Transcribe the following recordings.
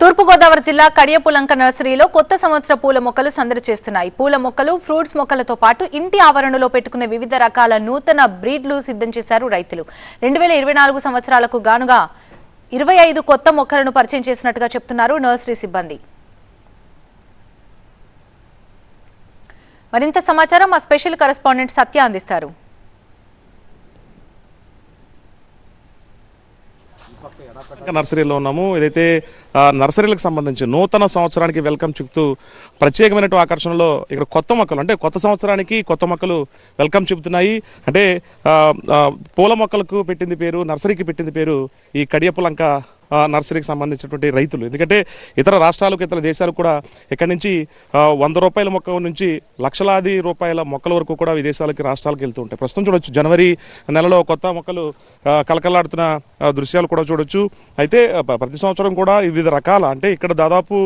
తూర్పుగోదావరి జిల్లా కడియపులంక నర్సరీలో కొత్త సంవత్సర పూల మొక్కలు సందడి చేస్తున్నాయి. పూల మొక్కలు ఫ్రూట్స్ మొక్కలతో పాటు ఇంటి ఆవరణలో పెట్టుకునే వివిధ రకాల నూతన బ్రీడ్లు సిద్ధం చేశారు రైతులు. రెండు వేల ఇరవై నాలుగు సంవత్సరాలకు గానుగా ఇరవై ఐదు కొత్త మొక్కలను పరిచయం చేసినట్టుగా చెప్తున్నారు నర్సరీ సిబ్బంది. మరింత సమాచారం మా స్పెషల్ కరెస్పాండెంట్ సత్య అందిస్తారు. నర్సరీలో ఉన్నాము. ఏదైతే నర్సరీలకు సంబంధించి నూతన సంవత్సరానికి వెల్కమ్ చెప్తూ ప్రత్యేకమైన ఆకర్షణలో ఇక్కడ కొత్త మొక్కలు అంటే కొత్త సంవత్సరానికి కొత్త మొక్కలు వెల్కమ్ చెబుతున్నాయి. అంటే పూల మొక్కలకు పెట్టింది పేరు నర్సరీకి పెట్టింది పేరు ఈ కడియపులంక నర్సరీకి సంబంధించినటువంటి రైతులు. ఎందుకంటే ఇతర రాష్ట్రాలకు ఇతర దేశాలకు కూడా ఇక్కడి నుంచి వంద రూపాయల మొక్క నుంచి లక్షలాది రూపాయల మొక్కల వరకు కూడా విదేశాలకి రాష్ట్రాలకు వెళ్తూ ఉంటాయి. ప్రస్తుతం చూడొచ్చు జనవరి నెలలో కొత్త మొక్కలు కలకలాడుతున్న దృశ్యాలు కూడా చూడొచ్చు. అయితే ప్రతి సంవత్సరం కూడా వివిధ రకాల అంటే ఇక్కడ దాదాపు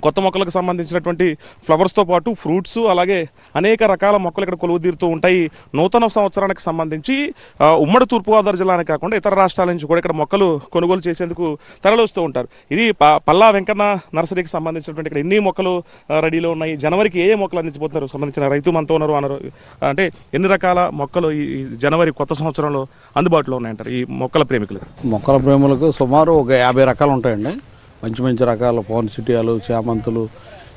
కొత్త మొక్కలకు సంబంధించినటువంటి ఫ్లవర్స్తో పాటు ఫ్రూట్స్ అలాగే అనేక రకాల మొక్కలు ఇక్కడ కొలువు తీరుతూ ఉంటాయి. నూతన సంవత్సరానికి సంబంధించి ఉమ్మడి తూర్పుగోదావరి జిల్లానే కాకుండా ఇతర రాష్ట్రాల నుంచి కూడా ఇక్కడ మొక్కలు కొనుగోలు చేసేందుకు తరలిస్తూ ఉంటారు. ఇది ప- పల్లా వెంకన్న నర్సరీకి సంబంధించినటువంటి ఇక్కడ ఎన్ని మొక్కలు రెడీలో ఉన్నాయి జనవరికి ఏ ఏ మొక్కలు అందించబోతున్నారు? సంబంధించిన రైతు మనతో ఉన్నారు అన్నారు. అంటే ఎన్ని రకాల మొక్కలు ఈ ఈ జనవరి కొత్త సంవత్సరంలో అందుబాటులో ఉన్నాయంటారు ఈ మొక్కల ప్రేమికులు? మొక్కల ప్రేములకు సుమారు ఒక యాభై రకాలు ఉంటాయండి. మంచి మంచి రకాల పౌన్సిటియాలు చామంతులు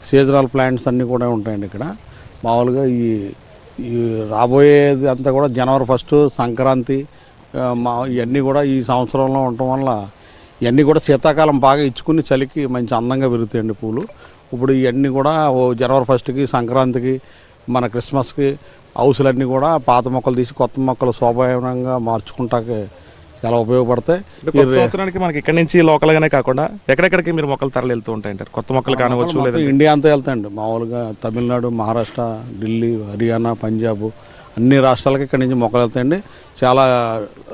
సీజనల్ ప్లాంట్స్ అన్నీ కూడా ఉంటాయండి ఇక్కడ. మామూలుగా ఈ ఈ రాబోయేది అంతా కూడా జనవరి ఫస్ట్ సంక్రాంతి మా ఇవన్నీ కూడా ఈ సంవత్సరంలో ఉండటం వల్ల ఇవన్నీ కూడా శీతాకాలం బాగా ఇచ్చుకుని చలికి మంచి అందంగా పెరుగుతాయండి పూలు. ఇప్పుడు ఇవన్నీ కూడా ఓ జనవరి ఫస్ట్కి సంక్రాంతికి మన క్రిస్మస్కి హౌసులన్నీ కూడా పాత మొక్కలు తీసి కొత్త మొక్కలు శోభాయనంగా మార్చుకుంటాకి చాలా ఉపయోగపడతాయి. సంవత్సరానికి మనకి ఇక్కడ నుంచి లోకల్ గానే కాకుండా ఎక్కడెక్కడికి మీరు మొక్కలు తరలి వెళ్తూ ఉంటాయంటారు? కొత్త మొక్కలు కానవచ్చు లేదా ఇండియా అంతా వెళ్తాయండి. మామూలుగా తమిళనాడు మహారాష్ట్ర ఢిల్లీ హర్యానా పంజాబ్ అన్ని రాష్ట్రాలకి ఇక్కడ నుంచి మొక్కలు వెళ్తాయండి. చాలా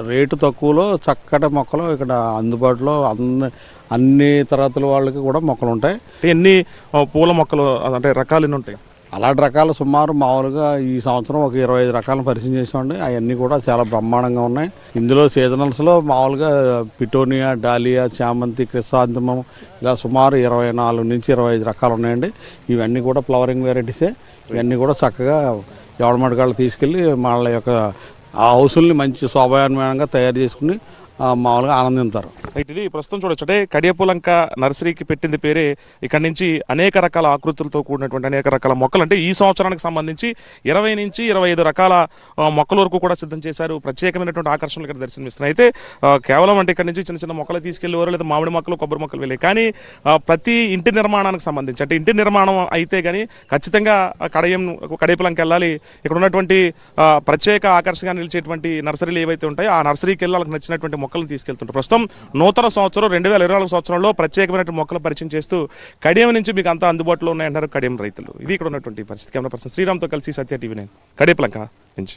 రేటు తక్కువలో చక్కటి మొక్కలు ఇక్కడ అందుబాటులో అన్ని అన్ని తరగతుల వాళ్ళకి కూడా మొక్కలు ఉంటాయి. ఎన్ని పూల మొక్కలు అంటే రకాలు ఎన్ని ఉంటాయి? అలాంటి రకాలు సుమారు మామూలుగా ఈ సంవత్సరం ఒక ఇరవై ఐదు రకాలను పరిచయం చేసామండి అవన్నీ కూడా చాలా బ్రహ్మాండంగా ఉన్నాయి. ఇందులో సీజనల్స్లో మామూలుగా పిటోనియా డాలియా చామంతి క్రిస్సాంతమం ఇలా సుమారు ఇరవై నాలుగు నుంచి ఇరవై ఐదు రకాలు ఉన్నాయండి. ఇవన్నీ కూడా ఫ్లవరింగ్ వెరైటీసే. ఇవన్నీ కూడా చక్కగా ఎవడమడికాళ్ళు తీసుకెళ్ళి వాళ్ళ యొక్క ఆ హౌసుల్ని మంచి శోభాయమానంగా తయారు చేసుకుని మామూలుగా ఆనందింతారు అయితే ఇది ప్రస్తుతం చూడొచ్చు. అంటే కడియపులంక నర్సరీకి పెట్టింది పేరే. ఇక్కడ నుంచి అనేక రకాల ఆకృతులతో కూడినటువంటి అనేక రకాల మొక్కలు. అంటే ఈ సంవత్సరానికి సంబంధించి ఇరవై నుంచి ఇరవై ఐదు రకాల మొక్కల వరకు కూడా సిద్ధం చేశారు. ప్రత్యేకమైనటువంటి ఆకర్షణలు ఇక్కడ దర్శనమిస్తున్నాయి. అయితే కేవలం అంటే ఇక్కడ నుంచి చిన్న చిన్న మొక్కలు తీసుకెళ్ళేవారు లేదా మామిడి మొక్కలు కొబ్బరి మొక్కలు వెళ్ళాయి కానీ ప్రతి ఇంటి నిర్మాణానికి సంబంధించి అంటే ఇంటి నిర్మాణం అయితే కానీ ఖచ్చితంగా కడయం కడియపులంక వెళ్ళాలి. ఇక్కడ ఉన్నటువంటి ప్రత్యేక ఆకర్షణగా నిలిచేటువంటి నర్సరీలు ఏవైతే ఉంటాయో ఆ నర్సరీకి వెళ్ళి వాళ్ళకి నచ్చినటువంటి మొక్కలను తీసుకెళ్తుంటారు. ప్రస్తుతం నూతన సంవత్సరం రెండు వేల ఇరవై నాలుగు సంవత్సరంలో ప్రత్యేకమైనటువంటి మొక్కలు పరిచయం చేస్తూ కడియం నుంచి మీకు అంతా అందుబాటులో ఉన్నాయంటారు కడియం రైతులు. ఇది ఇక్కడ ఉన్నటువంటి పరిస్థితి. కెమెరా పర్సన్ శ్రీరామ్తో కలిసి సత్య టీవీ నేను. కడియపులంక నుంచి.